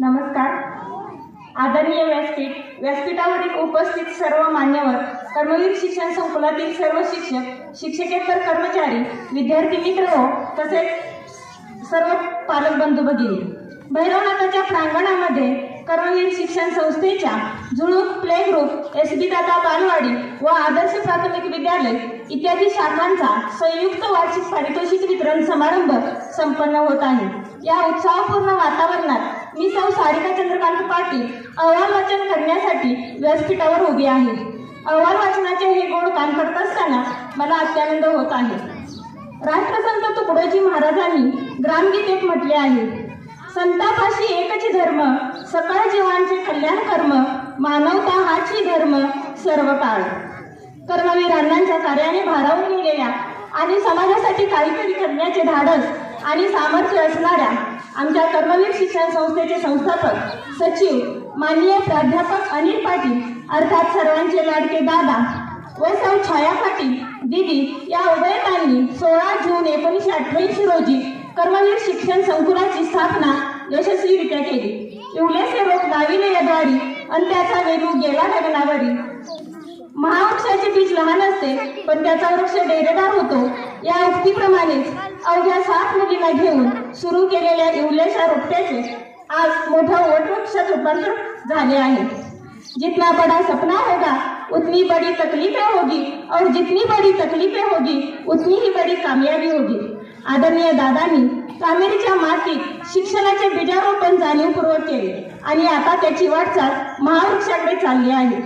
नमस्कार. आदरणीय व्यासपीठ व्यासपीठावरील उपस्थित सर्व मान्यवर कर्मवीर शिक्षण संकुलातील सर्व शिक्षक शिक्षकेतर कर्मचारी विद्यार्थी मित्र हो तसेच सर्व पालक बंधू भगिनी. भैरवनाथाच्या प्रांगणामध्ये कर्मवीर शिक्षण संस्थेच्या जुळूक play group S B Dada बालवाडी व आदर्श प्राथमिक विद्यालय इत्यादी शाखांचा संयुक्त वार्षिक पारितोषिक वितरण समारंभ संपन्न होत आहे. या उत्साहपूर्ण वातावरणात मी सौ सारिका चंद्रकांत पाटील अहवाल वाचन करण्यासाठी व्यासपीठावर उभी आहे. अहवाल वाचनाचे हे गोड काम करत असताना मला अत्यानंद होत आहे. राष्ट्रसंत तुकडोजी महाराजांनी ग्रामगीतेत म्हटले आहे संतापाशी एकची धर्म सकळ जीवांचे कल्याण कर्म मानवता हाची धर्म सर्व काळ. कर्मवीर अण्णांच्या कार्याने भारावून गेलेल्या आणि समाजासाठी काहीतरी करण्याचे धाडस आणि सामर्थ्य असणाऱ्या आमच्या कर्मवीर शिक्षण संस्थेचे संस्थापक सचिव माननीय प्राध्यापक अनिल पाटील अर्थात सर्वांचे लाडके दादा व सौ छाया पाटील दिदी या उदयतांनी सोळा जून एकोणीसशे अठ्ठ्याऐंशी रोजी कर्मवीर शिक्षण संकुलाची स्थापना यशस्वीरित्या केली. इवलेसे रोग नाविले यद्वारी आणि त्याचा वेलू गेला गगनावरी महावृक्षाचे बीज लहान असते पण त्याचा वृक्ष डेरेदार होतो. या उक्तीप्रमाणेच अवघ्या सात मुलींना घेऊन सुरू केलेल्या इवलेशा रोपट्याचे आज मोठं वटवृक्षात रूपांतर झाले आहे. जितना बड़ा सपना होगा उतनी बड़ी तकलीफें होगी. और जितनी बड़ी तकलीफें होगी उतनी ही बड़ी कामयाबी होगी. आदरणीय दादांनी कामेरीच्या मातीत शिक्षणाचे बीजारोपण जाणीवपूर्वक केले आणि आता त्याची वाटचाल महावृक्षाकडे चालली आहे.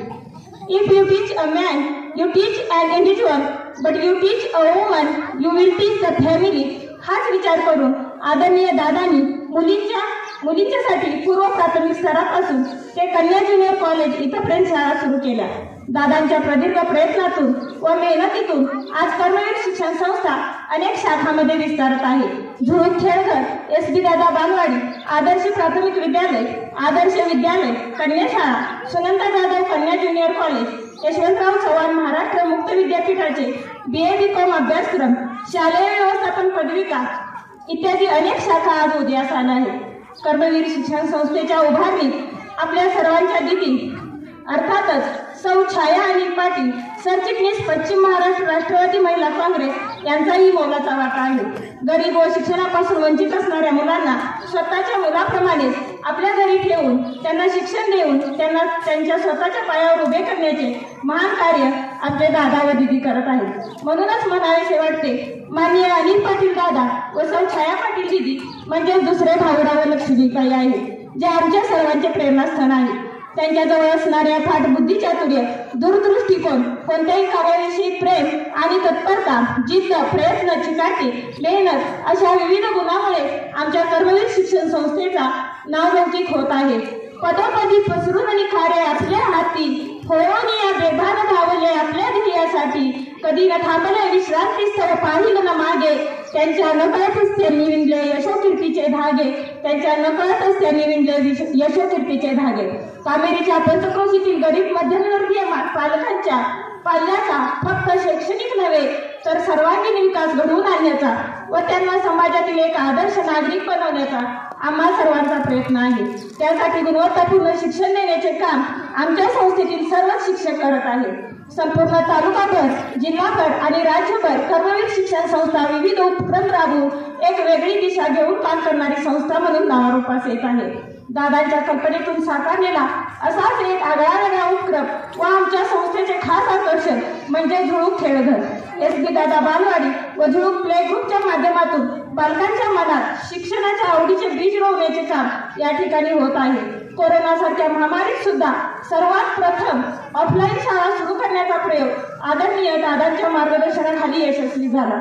If you teach a man you teach an individual but you teach a woman you will teach the family हाच विचार करून आदरणीय दादांनी मुलींच्या मुलींच्यासाठी पूर्व प्राथमिक स्तरापासून ते कन्या ज्युनियर कॉलेज इथंपर्यंत शाळा सुरू केल्या. दादांच्या प्रदीर्घ प्रयत्नातून व मेहनतीतून आज कर्मवीर शिक्षण संस्था अनेक शाखांमध्ये विस्तारत आहे. झुळूक खेळघर एस बी दादा बालवाडी आदर्श प्राथमिक विद्यालय आदर्श विद्यालय कन्याशाळा सुनंदा जाधव कन्या ज्युनियर कॉलेज यशवंतराव चव्हाण महाराष्ट्र मुक्त विद्यापीठाचे बी ए बी कॉम अभ्यासक्रम शालेय व्यवस्थापन पदविका इत्यादी अनेक शाखा आज उदयास आल्या आहेत. कर्मवीर शिक्षण संस्थेच्या उभारणीत आपल्या सर्वांच्या दिदी अर्थातच सौ छाया आणि पाटील सरचिटणीस पश्चिम महाराष्ट्र राष्ट्रवादी महिला काँग्रेस यांचाही मोलाचा वाटा आहे. गरीब व शिक्षणापासून वंचित असणाऱ्या मुलांना स्वतःच्या मुलाप्रमाणेच आपल्या घरी ठेवून त्यांना शिक्षण देऊन त्यांना त्यांच्या स्वतःच्या पायावर उभे करण्याचे महान कार्य आपले दादा व दिदी करत आहेत. म्हणूनच म्हणावेसे वाटते माननीय अनिल पाटील दादा व सौ छाया पाटील दिदी म्हणजे दुसरे भावडा व लक्ष्मीबाई आहेत जे आमच्या सर्वांचे प्रेरणास्थान आहे. त्यांच्याजवळ असणाऱ्या फाट बुद्धिचातुर्य दूरदृष्टिकोन कोणत्याही कार्याविषयी प्रेम आणि तत्परता जिद्द प्रयत्न चिकाटी मेहनत अशा विविध गुणामुळे आमच्या कर्मवीर शिक्षण संस्थेचा नावलौकिक होत आहे. पदोपदी पसरून आणि खारे आपल्या हाती होऊन या बेभान धावले आपल्या ध्येयासाठी कधी न थांबले विश्रांती स्थळ पाहिलं न मागे त्यांच्या नकळतच त्यांनी विणले यशोकीर्तीचे धागे त्यांच्या नकळतच त्यांनी विणले यशोकीर्तीचे धागे. कामेरीच्या पंचक्रोशीतील गरीब मध्यमवर्गीय पालकांच्या पाल्याचा फक्त शैक्षणिक नव्हे तर सर्वांगीण विकास घडवून आणण्याचा व त्यांना समाजातील एक आदर्श नागरिक बनवण्याचा आम्हा सर्वांचा प्रयत्न आहे. त्यासाठी गुणवत्तापूर्ण शिक्षण देण्याचे काम आमच्या संस्थेतील सर्वच शिक्षक करत आहेत. संपूर्ण तालुकाभर जिल्हाभर आणि राज्यभर कर्मवीर शिक्षण संस्था विविध उपक्रम राबवून एक वेगळी दिशा घेऊन काम करणारी संस्था म्हणून नावारूपास येत आहे. दादांच्या कल्पनेतून साकारलेला असाच एक आगळा उपक्रम व आमच्या संस्थेचे खास आकर्षण म्हणजे झुळूक खेळघर. एस बी दादा बालवाडी व झुळूक प्ले ग्रुपच्या माध्यमातून बालकांच्या मनात शिक्षणाच्या आवडीचे बीज रोवण्याचे काम या ठिकाणी होत आहे. कोरोनासारख्या महामारीत सुद्धा सर्वात प्रथम ऑफलाईन शाळा सुरू करण्याचा प्रयोग आदरणीय दादांच्या मार्गदर्शनाखाली यशस्वी झाला.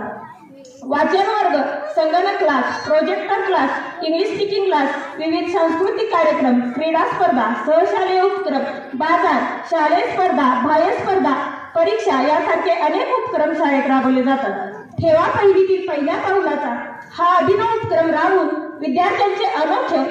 वाचन वर्ग संगणक class projector class English speaking class विविध सांस्कृतिक कार्यक्रम क्रीडा स्पर्धा सहशालेय उपक्रम बाजार शालेय स्पर्धा बाह्य स्पर्धा परीक्षा यासारखे अनेक उपक्रम शाळेत राबवले जातात. ठेवा पहिलीतील पहिल्या पाऊलाचा हा अभिनव उपक्रम राबवून विद्यार्थ्यांचे अनोखे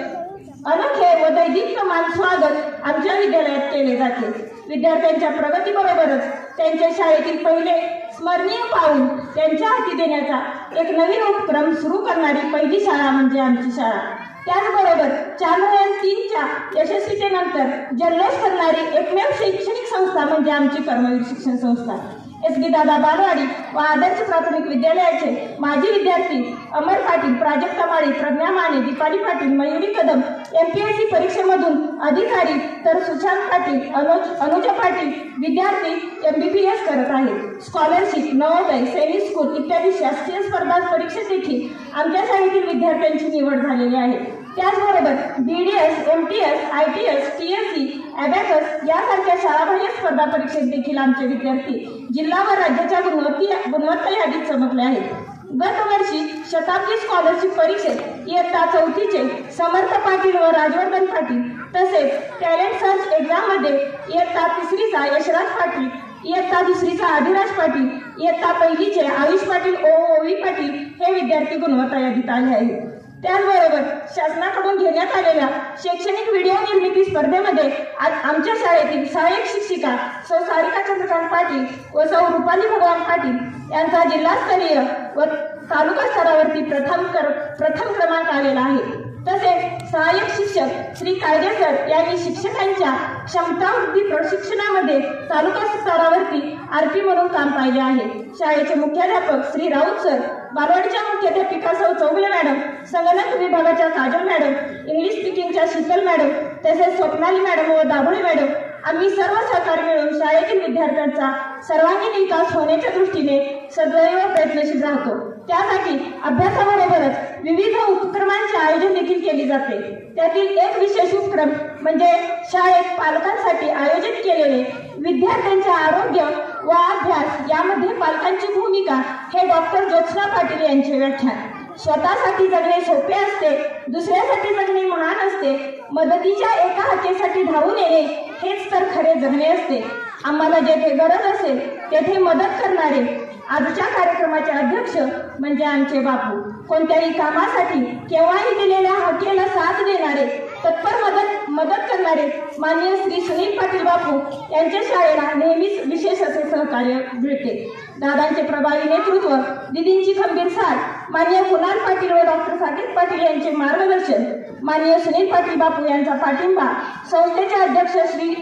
अनोखे व दैदिप्यमान स्वागत आमच्या विद्यालयात केले जाते. विद्यार्थ्यांच्या प्रगतीबरोबरच त्यांच्या शाळेतील पहिले स्मरणीय पाऊल त्यांच्या हाती देण्याचा एक नवीन उपक्रम सुरू करणारी पहिली शाळा म्हणजे आमची शाळा. त्याचबरोबर चांद्रयान तीनच्या यशस्वीतेनंतर जल्लोष करणारी एकमेव शैक्षणिक संस्था म्हणजे आमची कर्मवीर शिक्षण संस्था. एस गी दादा बालवाडी व आदर्श प्राथमिक विद्यालयाचे माजी विद्यार्थी Amar Patil Prajakta Mali Pragya Mane Deepali Patil Mayuri Kadam M P S C परीक्षेमधून अधिकारी तर सुशांत पाटील अनुज अनुजा पाटील विद्यार्थी एम बी पी एस करत आहेत. स्कॉलरशिप नवोदय सैनिक स्कूल इत्यादी शासकीय स्पर्धा परीक्षेत देखील आमच्या शाळेतील विद्यार्थ्यांची निवड झालेली आहे. त्याचबरोबर B D S M T S I T S T S C abacus यासारख्या शाळाबाह्य स्पर्धा परीक्षेत देखील आमचे विद्यार्थी जिल्हा व राज्याच्या गुणवत्ती गुणवत्ता यादीत चमकले आहेत. गतवर्षी शताब्दी स्कॉलरशिप परीक्षेत इयत्ता चौथीचे समर्थ पाटील व राजवर्धन पाटील तसेच टॅलेंट सर्च एक्झाममध्ये इयत्ता तिसरीचा यशराज पाटील इयत्ता दुसरीचा आदिराज पाटील इयत्ता पहिलीचे आयुष पाटील ओ ओवी पाटील हे विद्यार्थी गुणवत्ता यादीत आले आहेत. त्याचबरोबर शासनाकडून घेण्यात आलेल्या शैक्षणिक व्हिडिओ निर्मिती स्पर्धेमध्ये आज आमच्या शाळेतील सहाय्यक शिक्षिका सौ सारिका चंद्रकांत पाटील व सौ रुपाली भगवान पाटील यांचा जिल्हास्तरीय व तालुका स्तरावरती प्रथम कर प्रथम क्रमांक आलेला आहे. तसेच सहाय्यक शिक्षक श्री कायदेसर यांनी शिक्षकांच्या क्षमता वृद्धी प्रशिक्षणामध्ये तालुका स्तरावरती आरपी म्हणून काम पाहिले आहे. शाळेचे मुख्याध्यापक श्री राऊत सर बालवाडीच्या मुख्याध्यापिका सौ चौगले मॅडम संगणक विभागाच्या काजल मॅडम इंग्लिश स्पीकिंगच्या शीतल मॅडम तसेच स्वप्नाली मॅडम व दाभोळे मॅडम आम्ही सर्व सहकार मिळून शाळेतील विद्यार्थ्यांचा सर्वांगीण विकास होण्याच्या दृष्टीने सदैव प्रयत्नशील राहतो. त्यासाठी अभ्यासाबरोबरच विविध उपक्रमांचे आयोजन देखील केले जाते. त्यातील एक विशेष उपक्रम म्हणजे शाळेत पालकांसाठी आयोजित केलेले विद्यार्थ्यांचे आरोग्य व अभ्यास यामध्ये पालकांची भूमिका हे डॉक्टर ज्योत्स्ना पाटील यांचे व्याख्यान. स्वतःसाठी जगणे सोपे असते दुसऱ्यासाठी जगणे महान असते मदतीच्या एका हाकेसाठी धावून येणे हेच तर खरे जगणे असते. आम्हाला जेथे गरज असेल तेथे मदत करणारे आजच्या कार्यक्रमाचे अध्यक्ष म्हणजे आमचे बापू. कोणत्याही कामासाठी केव्हाही दिलेल्या हाकेला साथ देणारे तत्पर मदत मदत करणारे माननीय श्री सुनील पाटील बापू यांच्या शाळेला नेहमीच विशेष असे सहकार्य मिळते. दादांचे प्रभावी नेतृत्व दिदींची खंबीर साथ माननीय कुणाल पाटील व डॉक्टर साकेत पाटील यांचे मार्गदर्शन माननीय सुनील पाटील बापू यांचा पाठिंबा संस्थेचे अध्यक्ष श्री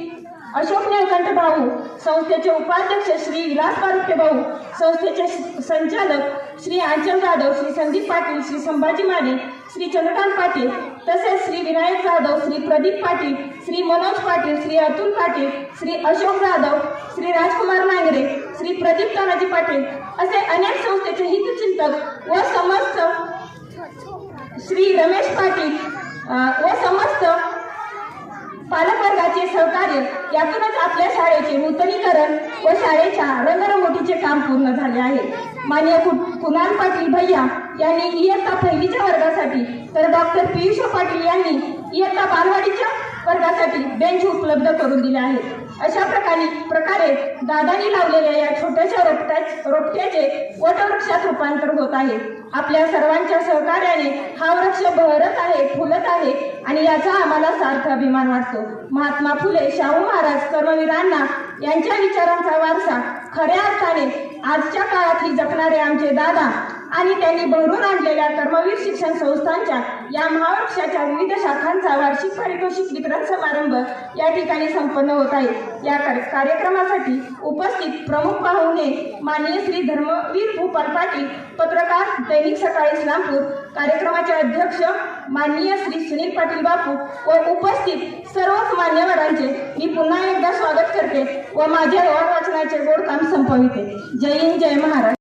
अशोक निळकंठ भाऊ संस्थेचे उपाध्यक्ष श्री विलास पारुखे भाऊ संस्थेचे संचालक श्री आंचल जाधव श्री संदीप पाटील श्री संभाजी माने श्री चंद्रकांत पाटील तसेच श्री विनायक जाधव श्री प्रदीप पाटील श्री मनोज पाटील श्री अतुल पाटील श्री अशोक जाधव श्री राजकुमार नांगरे श्री प्रदीप तानाजी पाटील असे अनेक संस्थेचे हितचिंतक व समस्त श्री रमेश पाटील व समस्त आहे यातूनच आपल्या शाळेचे नूतनीकरण व शाळेच्या रंगरंगोटीचे काम पूर्ण झाले आहे. मान्य कुणाल पाटील भैया यांनी इयत्ता पहिलीच्या वर्गासाठी तर डॉक्टर पियुष पाटील यांनी इयत्ता बालवाडीच्या वर्गासाठी बेंच उपलब्ध करून दिले आहेत. अशा प्रकारे प्रकारे दादानी लावलेल्या या छोट्याशा रोपट्या रोपट्याचे वटवृक्षात रूपांतर होत आहे. आपल्या सर्वांच्या सहकार्याने हा वृक्ष बहरत आहे फुलत आहे आणि याचा आम्हाला सार्थ अभिमान वाटतो. महात्मा फुले शाहू महाराज कर्मवीरांना यांच्या विचारांचा वारसा खऱ्या अर्थाने आजच्या काळातही जपणारे आमचे दादा आणि त्यांनी भरून आणलेल्या कर्मवीर शिक्षण संस्थांच्या या महावृक्षाच्या विविध शाखांचा वार्षिक पारितोषिक वितरण समारंभ या ठिकाणी संपन्न होत आहे. या कार्यक्रमासाठी उपस्थित प्रमुख पाहुणे माननीय श्री धर्मवीर भूपाल पाटील पत्रकार दैनिक सकाळी इस्लामपूर कार्यक्रमाचे अध्यक्ष माननीय श्री सुनील पाटील बापू व उपस्थित सर्वच मान्यवरांचे मी पुन्हा एकदा स्वागत करते व माझे वाचनाचे गोड काम संपविते. जय हिंद जय महाराज